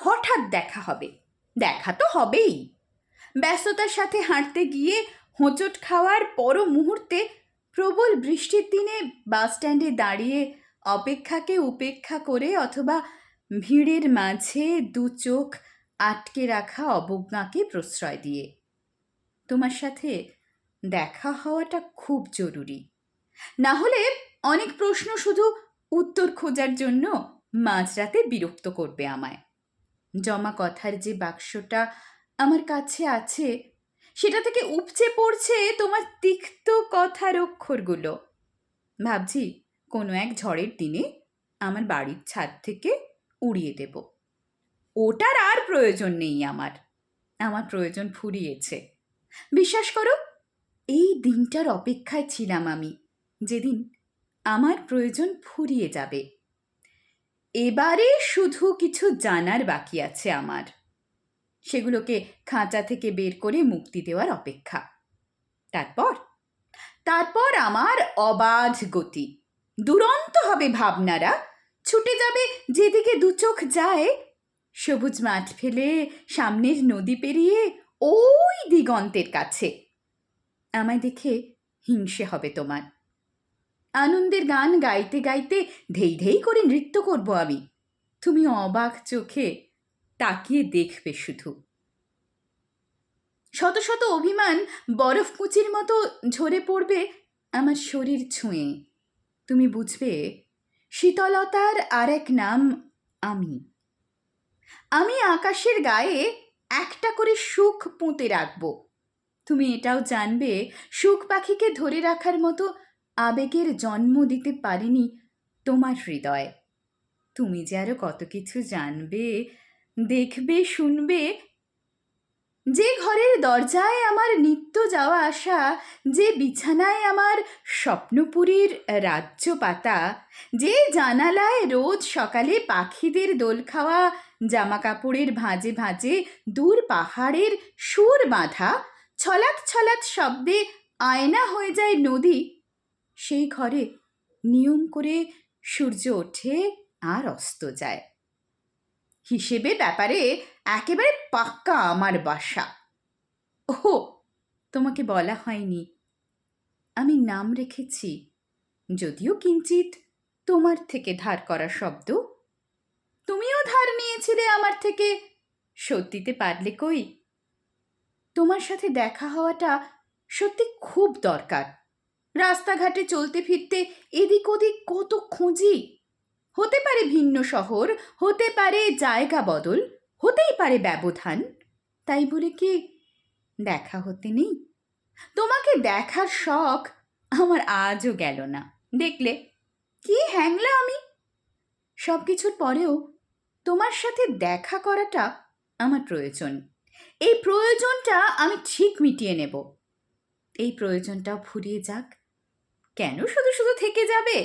হঠাৎ দেখা হবে। দেখা তো হবেই। ব্যস্ততার সাথে হাঁটতে গিয়ে হোঁচট খাওয়ার পর মুহূর্তে প্রবল বৃষ্টির দিনে বাস স্ট্যান্ডে দাঁড়িয়ে অপেক্ষাকে উপেক্ষা করে অথবা ভিড়ের মাঝে দু চোখ আটকে রাখা অবজ্ঞাকে প্রশ্রয় দিয়ে। তোমার সাথে দেখা হওয়াটা খুব জরুরি। না হলে অনেক প্রশ্ন শুধু উত্তর খোঁজার জন্য মাঝরাতে বিরক্ত করবে আমায়। জমা কথার যে বাক্সটা আমার কাছে আছে, সেটা থেকে উপচে পড়ছে তোমার তিক্ত কথার অক্ষরগুলো ভাবছি কোনো এক ঝড়ের দিনে আমার বাড়ির ছাদ থেকে উড়িয়ে দেব। ওটার আর প্রয়োজন নেই আমার। আমার প্রয়োজন ফুরিয়েছে। বিশ্বাস করো, এই দিনটার অপেক্ষায় ছিলাম আমি। যেদিন আমার প্রয়োজন ফুরিয়ে যাবে। এবারে শুধু কিছু জানার বাকি আছে আমার। সেগুলোকে খাঁচা থেকে বের করে মুক্তি দেওয়ার অপেক্ষা। তারপর? তারপর আমার অবাধ গতি। দুরন্ত হবে ভাবনারা। ছুটে যাবে যেদিকে দু চোখ যায়। সবুজ মাঠ ফেলে সামনের নদী পেরিয়ে ওই দিগন্তের কাছে। আমায় দেখে হিংসে হবে তোমার। আনন্দের গান গাইতে গাইতে ধেই ধেই করে নৃত্য করব আমি। তুমি অবাক চোখে তাকিয়ে দেখবে শুধু। শত শত অভিমান বরফ কুচির মতো ঝরে পড়বে আমার শরীর ছুঁয়ে। তুমি বুঝবে, শীতলতার আর এক নাম আমি। আমি আকাশের গায়ে একটা করে সুখ পুঁতে রাখব। তুমি এটাও জানবে, সুখ পাখিকে ধরে রাখার মতো আবেগের জন্ম দিতে পারেনি তোমার হৃদয়। তুমি যে আরও কত কিছু জানবে, দেখবে, শুনবে, যে ঘরের দরজায় আমার নিত্য যাওয়া আসা, যে বিছানায় আমার স্বপ্নপুরীর রাজ্য পাতা, যে জানালায় রোজ সকালে পাখিদের দোল খাওয়া জামা কাপড়ের ভাঁজে ভাঁজে দূর পাহাড়ের সুর বাঁধা ছলাৎ ছলাৎ শব্দে আয়না হয়ে যায় নদী সেই ঘরে নিয়ম করে সূর্য ওঠে আর অস্ত যায়। হিসেবে ব্যাপারে একেবারে পাক্কা আমার বাসা। ও তোমাকে বলা হয়নি। আমি নাম রেখেছি, যদিও কিঞ্চিত তোমার থেকে ধার করা শব্দ। তুমিও ধার নিয়েছিলে আমার থেকে, সত্যিতে পারলে কই? তোমার সাথে দেখা হওয়াটা সত্যি খুব দরকার। রাস্তাঘাটে চলতে ফিরতে এদিক ওদিক কত খুঁজি? হতে পারে ভিন্ন শহর, হতে পারে জায়গা বদল, হতেই পারে ব্যবধান। তাই বলে কি দেখা হতে নেই? তোমাকে দেখার শখ আমার আজও গেল না। দেখলে? কি হ্যাংলা আমি? সব কিছুর পরেও তোমার সাথে দেখা করাটা আমার প্রয়োজন। এই প্রয়োজনটা আমি ঠিক মিটিয়ে নেব। এই প্রয়োজনটাও ফুরিয়ে যাক। কেন শুধু শুধু থেকে যাবে?